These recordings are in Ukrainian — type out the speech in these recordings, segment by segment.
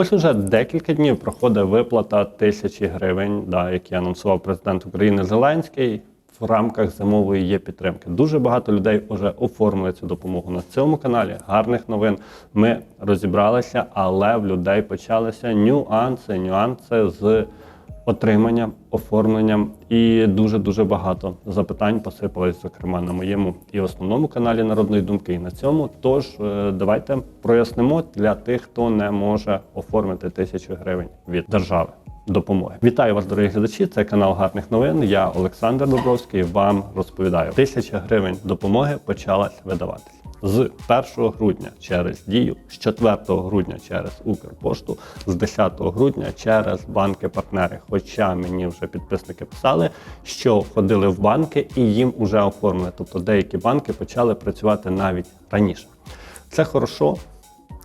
Ось уже декілька днів проходить виплата тисячі гривень, да, які анонсував президент України Зеленський. В рамках зимової є підтримки. Дуже багато людей вже оформили цю допомогу на цьому каналі. Гарних новин ми розібралися, але в людей почалися нюанси, нюанси з отриманням, оформленням і дуже дуже багато запитань посипалось, зокрема на моєму і основному каналі Народної думки, і на цьому. Тож е, давайте прояснимо для тих, хто не може оформити тисячу гривень від держави. Допомоги вітаю вас, дорогі глядачі. Це канал гарних новин. Я Олександр Добровський. Вам розповідаю. Тисяча гривень допомоги почалась видаватися з 1 грудня через дію, з 4 грудня через Укрпошту, з 10 грудня через банки-партнери. Хоча мені вже підписники писали, що ходили в банки і їм вже оформили. Тобто деякі банки почали працювати навіть раніше. Це хорошо,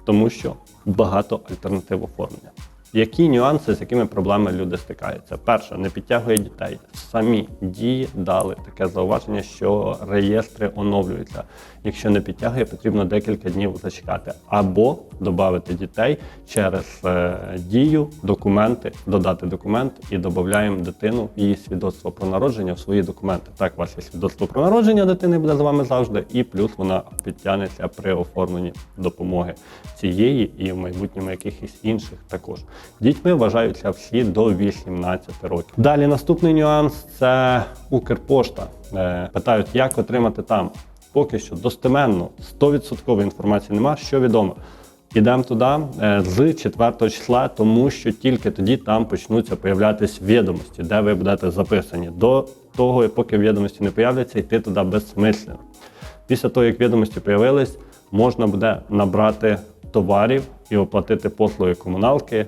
тому що багато альтернатив оформлення. Які нюанси, з якими проблемами люди стикаються? Перше, не підтягує дітей. Самі дії дали таке зауваження, що реєстри оновлюються. Якщо не підтягує, потрібно декілька днів зачекати. Або додати дітей через е, дію, документи, додати документ і додаємо дитину її свідоцтво про народження в свої документи. Так, ваше свідоцтво про народження дитини буде з вами завжди, і плюс вона підтягнеться при оформленні допомоги цієї і в майбутньому якихось інших також. Дітьми вважаються всі до 18 років. Далі наступний нюанс це Укрпошта. Е, Питають, як отримати там. Поки що достеменно 100% інформації нема, що відомо. Ідемо туди е, з 4 числа, тому що тільки тоді там почнуться появлятись відомості, де ви будете записані. До того, поки відомості не появляться, йти туди безсмислено. Після того, як відомості появились, можна буде набрати товарів і оплатити послуги комуналки,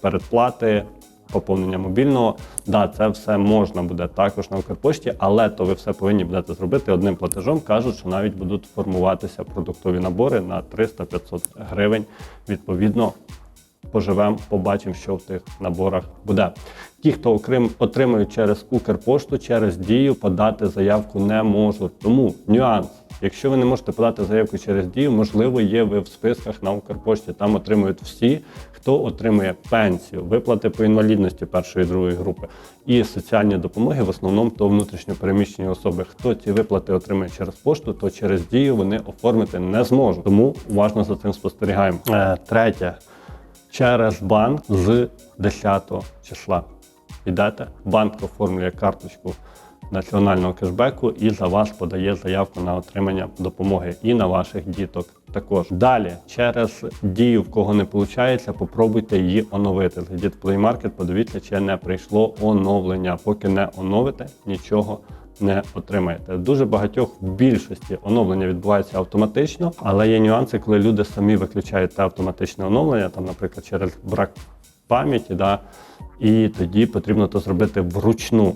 передплати, поповнення мобільного. Да, це все можна буде також на Укрпошті, але то ви все повинні будете зробити одним платежом. Кажуть, що навіть будуть формуватися продуктові набори на 300-500 гривень. Відповідно, поживемо, побачимо, що в тих наборах буде. Ті, хто отримують через Укрпошту, через дію подати заявку не можуть. Тому нюанс. Якщо ви не можете подати заявку через дію, можливо, є ви в списках на Укрпошті. Там отримують всі, хто отримує пенсію, виплати по інвалідності першої і другої групи і соціальні допомоги, в основному то внутрішньо переміщені особи. Хто ці виплати отримує через пошту, то через дію вони оформити не зможуть. Тому уважно за цим спостерігаємо. Е, третє через банк з 10 числа. Йдете, банк оформлює карточку національного кешбеку і за вас подає заявку на отримання допомоги і на ваших діток також. Далі, через дію, в кого не виходить, попробуйте її оновити. Зайдіть в Play Market, подивіться, чи не прийшло оновлення. Поки не оновите, нічого не отримаєте. Дуже багатьох в більшості оновлення відбувається автоматично, але є нюанси, коли люди самі виключають те автоматичне оновлення, там, наприклад, через брак пам'яті, да, і тоді потрібно то зробити вручну.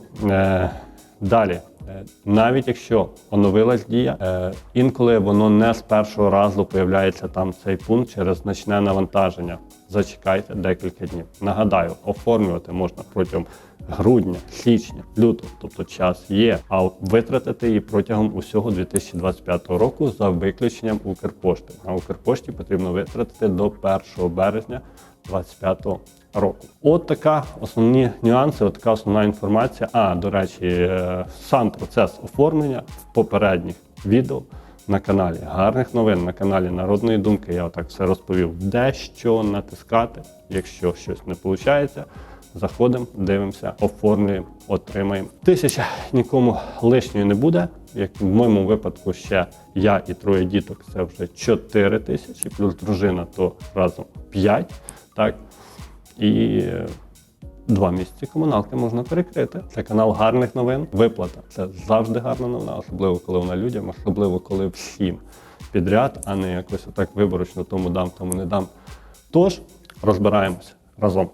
Далі. Е, Навіть якщо оновилась дія, е, інколи воно не з першого разу появляється там цей пункт через значне навантаження. Зачекайте декілька днів. Нагадаю, оформлювати можна протягом грудня, січня, лютого, тобто час є, а витратити її протягом усього 2025 року за виключенням Укрпошти. На Укрпошті потрібно витратити до 1 березня 2025 року. От така основні нюанси, от така основна інформація. А, до речі, е, сам процес оформлення в попередніх відео на каналі гарних новин на каналі Народної думки. Я отак все розповів, де що натискати, якщо щось не виходить. Заходимо, дивимося, оформлюємо, отримаємо. Тисяча нікому лишньої не буде. Як в моєму випадку ще я і троє діток це вже 4 тисячі, плюс дружина, то разом 5. Так? І е, два місяці комуналки можна перекрити. Це канал гарних новин. Виплата це завжди гарна новина, особливо коли вона людям, особливо коли всім підряд, а не якось отак виборочно тому дам, тому не дам. Тож розбираємося разом.